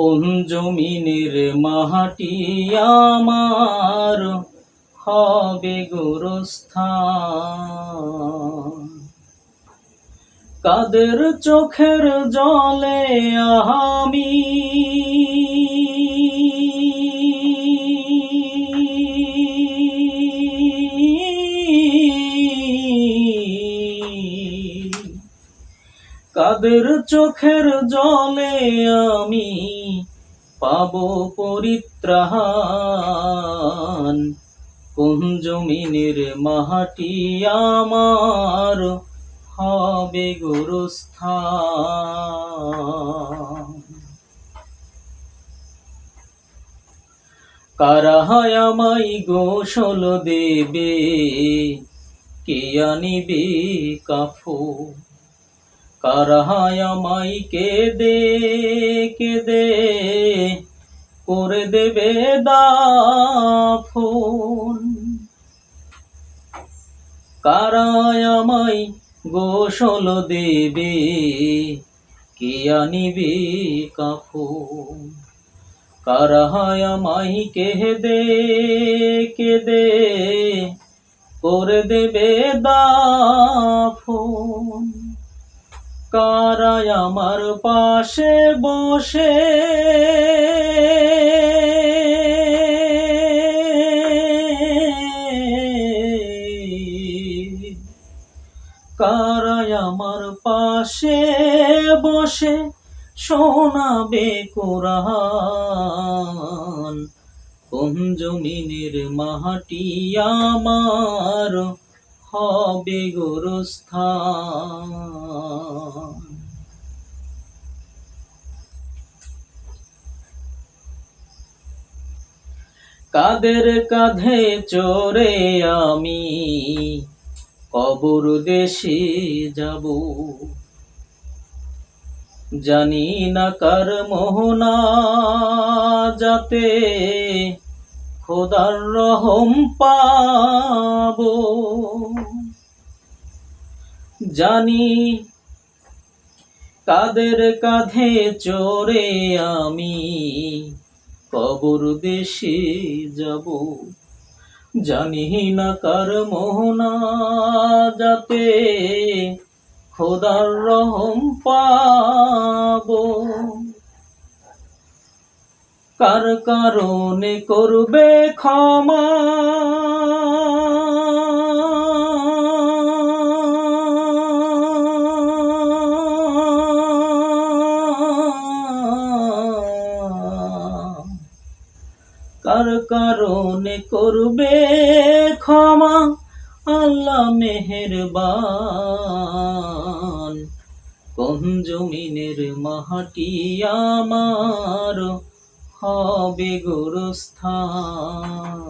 কোন জমিনের মাহাটি আমার হবে গুরুস্থান। কাদের চোখের জলে আমি কাদের চোখের জলে আমি পাব পরিত্রাণ? কোন জমিনের মাটি আমার হবে গোরস্থান? কারাহায় আমায় গোসল দেবে? কে আনিবে কাফো কারাহায় আমায় কেঁদে কেঁদে, করে দেবে দাফন। কারায় আমায় গোসল দেবে, কে আনিবে কাফন? কারাহায় আমায় কেঁদে কেঁদে, করে দেবে দাফন। কারায় আমার পাশে বসে। কারায় আমার পাশে বসে শোনাবে কোরআন। কোন জমিনের মাটি আমার? হবে গোরস্থান। কাদের কাঁধে চড়ে আমি কবর দেশে যাব। জানি না কার মোহনা যাতে খোদার রহম পাবো। জানি কাদের কাঁধে চড়ে আমি কবর দেশে যাব। জানি না কার মোহনা যাতে খোদার রহম পাবো। কার কারণে করবে ক্ষমা? কার কারণে করবে ক্ষমা? আল্লাহ মেহেরবান। কোন জমিনের মাটি আমার? হবে গোরস্থান।